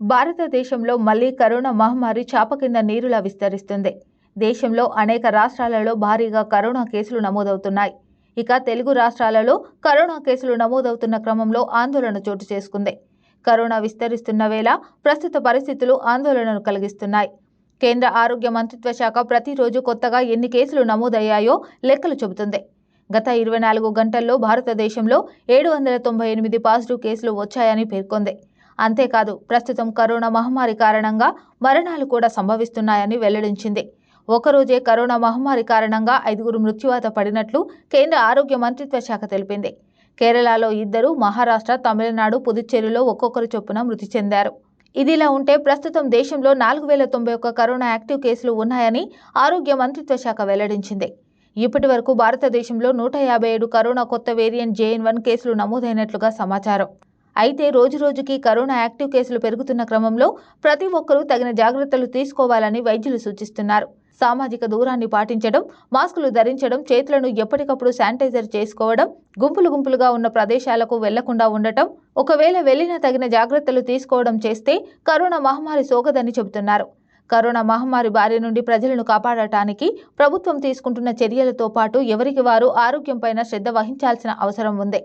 భారతదేశంలో మళ్ళీ కరోనా మహమ్మారి చాప కింద నీరులా విస్తరిస్తుంది. దేశంలో అనేక రాష్ట్రాలలో భారీగా కరోనా కేసులు నమోదవుతున్నాయి. ఇక తెలుగు రాష్ట్రాలలో కరోనా కేసులు నమోదవుతున్న క్రమంలో ఆందోళన చోటు చేసుకుంది. కరోనా విస్తరిస్తున్న వేళ ప్రస్తుత పరిస్థితులు ఆందోళనను కలిగిస్తున్నాయి. కేంద్ర ఆరోగ్య మంత్రిత్వ శాఖ ప్రతిరోజు కొత్తగా ఎన్ని కేసులు నమోదయ్యాయో లెక్కలు చెబుతుంది. గత ఇరవై నాలుగు గంటల్లో భారతదేశంలో ఏడు వందల తొంభై ఎనిమిది పాజిటివ్ కేసులు వచ్చాయని పేర్కొంది. అంతేకాదు ప్రస్తుతం కరోనా మహమ్మారి కారణంగా మరణాలు కూడా సంభవిస్తున్నాయని వెల్లడించింది. ఒకరోజే కరోనా మహమ్మారి కారణంగా ఐదుగురు మృత్యువాత పడినట్లు కేంద్ర ఆరోగ్య మంత్రిత్వ శాఖ తెలిపింది. కేరళలో ఇద్దరు మహారాష్ట్ర తమిళనాడు పుదుచ్చేరిలో ఒక్కొక్కరు చొప్పున మృతి చెందారు. ఇదిలా ఉంటే ప్రస్తుతం దేశంలో నాలుగు వేల తొంభై ఒక్క కరోనా యాక్టివ్ కేసులు ఉన్నాయని ఆరోగ్య మంత్రిత్వ శాఖ వెల్లడించింది. ఇప్పటి వరకు భారతదేశంలో నూట యాభై ఏడు కరోనా కొత్త వేరియంట్ జేఎన్ వన్ కేసులు నమోదైనట్లుగా సమాచారం. అయితే రోజురోజుకి కరోనా యాక్టివ్ కేసులు పెరుగుతున్న క్రమంలో ప్రతి ఒక్కరూ తగిన జాగ్రత్తలు తీసుకోవాలని వైద్యులు సూచిస్తున్నారు. సామాజిక దూరాన్ని పాటించడం మాస్కులు ధరించడం చేతులను ఎప్పటికప్పుడు శానిటైజర్ చేసుకోవడం గుంపులు గుంపులుగా ఉన్న ప్రదేశాలకు వెళ్ళకుండా ఉండటం ఒకవేళ వెళ్ళినా తగిన జాగ్రత్తలు తీసుకోవడం చేస్తే కరోనా మహమ్మారి సోకదని చెబుతున్నారు. కరోనా మహమ్మారి బారి నుండి ప్రజలను కాపాడటానికి ప్రభుత్వం తీసుకుంటున్న చర్యలతో పాటు ఎవరికి వారు ఆరోగ్యంపైన శ్రద్ధ వహించాల్సిన అవసరం ఉంది.